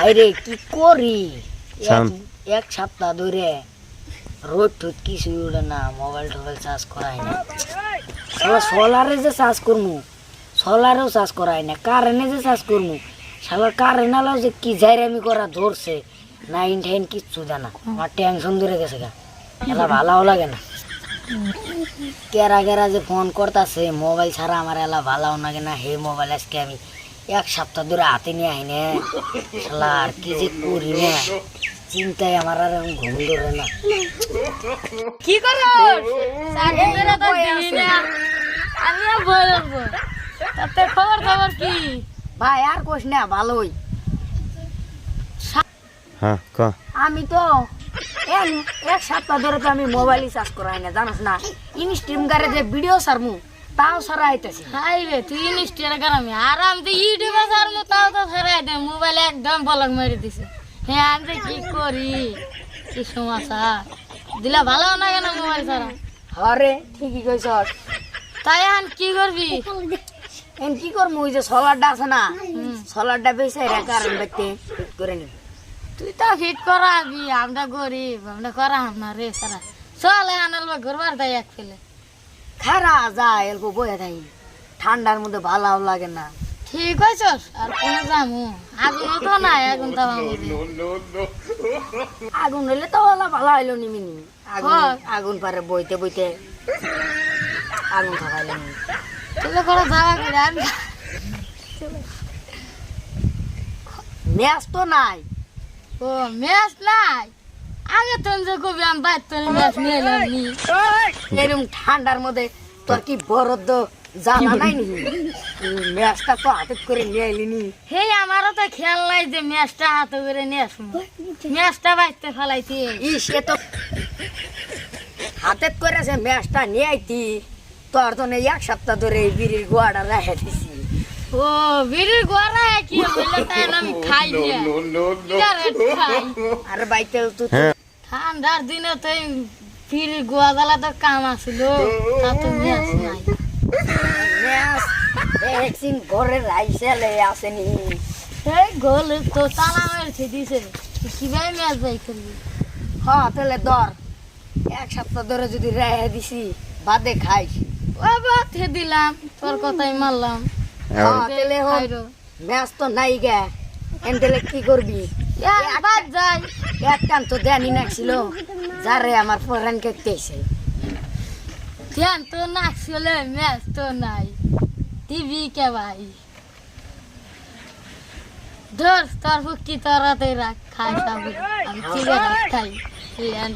আরে কি করি? এক- সপ্তাহ ধরে রোড ঠোদ কিছু উড়ে না মোবাইল টোবাইল চার্জ করাই না। শালা সোলারে যে চার্জ করমু সোলারেও চার্জ করাই না কারেন্টে যে চার্জ করমু। শালা কারেন্ট আলাও যে কি জাইরামি করা ধরছে নাইন ঠাইন কিচ্ছু জানা। আমার টেনশন ধরে গেছে গা। এলা ভালোও লাগে না। কেরা কেরা যে ফোন করতেছে মোবাইল ছাড়া আমার এলা ভালোও লাগে না। হে মোবাইল আজকে আমি এক সপ্তাহ ধরে হাতে নিয়ে আই না। শালা আর কি যে করি না। চিন্তায় আমার আর ঘুম ধরে না। কি করো? আমি বলব তাতে খবর খবর কি? ভাই আর কোশ না ভালোই। হ্যাঁ ক। আমি তো এক- সপ্তাহ ধরে তো আমি মোবাইলই চার্জ করাই না জানাস না? ইনস্ট্রিম গারে যে ভিডিও সারমু তাও সারা আইতেছি হাই রে তুই ইনস্টার কারণে আর আমি তো মোবাইল একদম বলক মেরে দিছে। হ্যাঁ আমি কি করি? কি সমস্যা দিলা ভালো না কেন মোবাইল ছাড়া? হরে ঠিকই কইছ তাই এখন কি করবি? এন কি করমু ওই যে সোলারটা আছে না সোলারটা বেশি বাইতে ঠিক করে নি তুই তো ফিট করাবি আমরা গরিব আমরা করা না রে সারা। চল আনাল ঘুরবার তাই এক ফেলে। খারা যা এলকো বয়ে থাকি। ঠান্ডার মধ্যে ভালো লাগে না। ঠিক আছে আর কোনো যামু আগুন তো নাই আগুন তো আগুন হইলে তো ওলা ভালো হইল নিমি নিমি আগুন আগুন পারে বইতে বইতে আগুন থাকাইলে নিমি তুই করে যাওয়া করে আমি ম্যাচ তো নাই ও ম্যাচ নাই আগে তুমি যে কবি আমি বাইর তোর ম্যাচ নিয়ে এলাম নি এরকম ঠান্ডার মধ্যে তোর কি বরদ জানা নাই নি ম্যাচটা তো হাতে করে নিয়ে আইলি নি। হে আমারও তো খেয়াল নাই যে ম্যাচটা হাতে করে নিয়ে আসব। ম্যাচটা বাইতে ফেলাইছি। তো হাতে করে সে ম্যাচটা নিয়ে আইতি তোর তো নেই এক সপ্তাহ ধরে এই বিড়ির গোয়াটা রেখে দিছি। ও বিড়ির গোড়া কি হইলে তাই আমি খাই আর বাইতে তো হ্যাঁ। ঠান্ডার দিনে তো এই বিড়ির গোয়া জ্বালা তো কাম আসিল তা তো ম্যাচ নাই। ম্যাচ একদিন ঘরে রাইসেলে আসেনি এই গোল তো তালা মেরেছে দিছে। কীভাবে ম্যাচ বাই করবি? হ্যাঁ তাহলে ধর। এক সপ্তাহ ধরে যদি রেখে দিছি বাদে খাইস। ও বাতে দিলাম তোর কথাই মারলাম হ্যাঁ তাহলে ম্যাচ তো নাই গে। এন তাহলে কি করবি? বাদ যাই। এক টান তো দেনি নাকছিল যারে আমার পরান কেটেছে ধ্যান তো নাকছিল ম্যাচ তো নাই। TV क्या भाइ धर तरफ की तरह खाई सब हम